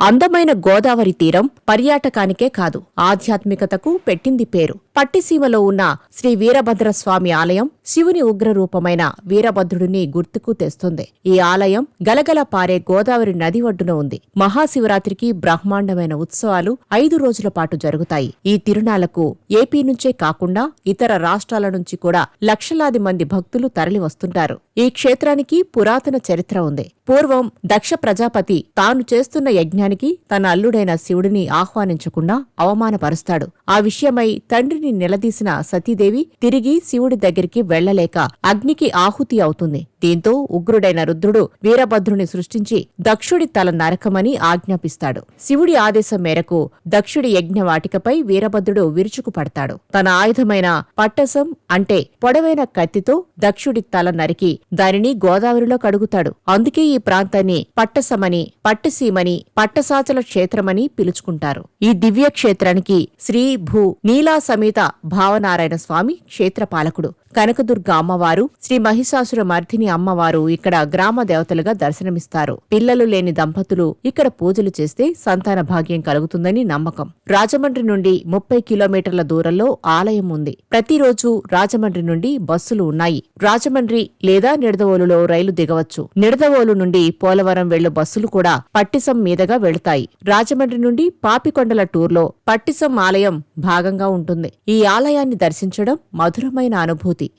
అందమైన గోదావరి తీరం పర్యాటకానికే కాదు ఆధ్యాత్మికతకు పెట్టింది పేరు. పట్టిసీమలో ఉన్న శ్రీ వీరభద్రస్వామి ఆలయం శివుని ఉగ్రరూపమైన వీరభద్రుడిని గుర్తుకు తెస్తుంది. ఈ ఆలయం గలగల పారే గోదావరి నది ఒడ్డున ఉంది. మహాశివరాత్రికి బ్రహ్మాండమైన ఉత్సవాలు ఐదు రోజుల పాటు జరుగుతాయి. ఈ తిరునాలకు ఏపీ నుంచే కాకుండా ఇతర రాష్ట్రాల నుంచి కూడా లక్షలాది మంది భక్తులు తరలి వస్తుంటారు. ఈ క్షేత్రానికి పురాతన చరిత్ర ఉంది. పూర్వం దక్ష ప్రజాపతి తాను చేస్తున్న యజ్ఞానికి తన అల్లుడైన శివుడిని ఆహ్వానించకుండా అవమానపరుస్తాడు. ఆ విషయమై తండ్రిని నిలదీసిన సతీదేవి తిరిగి శివుడి దగ్గరికి వెళ్ళలేక అగ్నికి ఆహుతి అవుతుంది. దీంతో ఉగ్రుడైన రుద్రుడు వీరభద్రుని సృష్టించి దక్షుడి తల నరకమని ఆజ్ఞాపిస్తాడు. శివుడి ఆదేశం మేరకు దక్షుడి యజ్ఞవాటికపై వీరభద్రుడు విరుచుకుపడతాడు. తన ఆయుధమైన పట్టసం అంటే పొడవైన కత్తితో దక్షుడి తల నరికి దానిని గోదావరిలో కడుగుతాడు. అందుకే ఈ ప్రాంతాన్ని పట్టసమని పట్టసీమని పట్టసాచల క్షేత్రమని పిలుచుకుంటారు. ఈ దివ్య క్షేత్రానికి శ్రీ భూ నీలా సమేత భావనారాయణ స్వామి క్షేత్రపాలకుడు కనకదుర్గ అమ్మవారు శ్రీ మహిషాసుర మర్థిని అమ్మవారు ఇక్కడ గ్రామ దేవతలుగా దర్శనమిస్తారు. పిల్లలు లేని దంపతులు ఇక్కడ పూజలు చేస్తే సంతాన భాగ్యం కలుగుతుందని నమ్మకం. రాజమండ్రి నుండి ముప్పై కిలోమీటర్ల దూరంలో ఆలయం ఉంది. ప్రతిరోజు రాజమండ్రి నుండి బస్సులు ఉన్నాయి. రాజమండ్రి లేదా నిడదవోలులో రైలు దిగవచ్చు. నిడదవోలు నుండి పోలవరం వెళ్ళు బస్సులు కూడా పట్టిసం మీదుగా వెళతాయి. రాజమండ్రి నుండి పాపికొండల టూర్లో పట్టిసం ఆలయం భాగంగా ఉంటుంది. ఈ ఆలయాన్ని దర్శించడం మధురమైన అనుభూతి.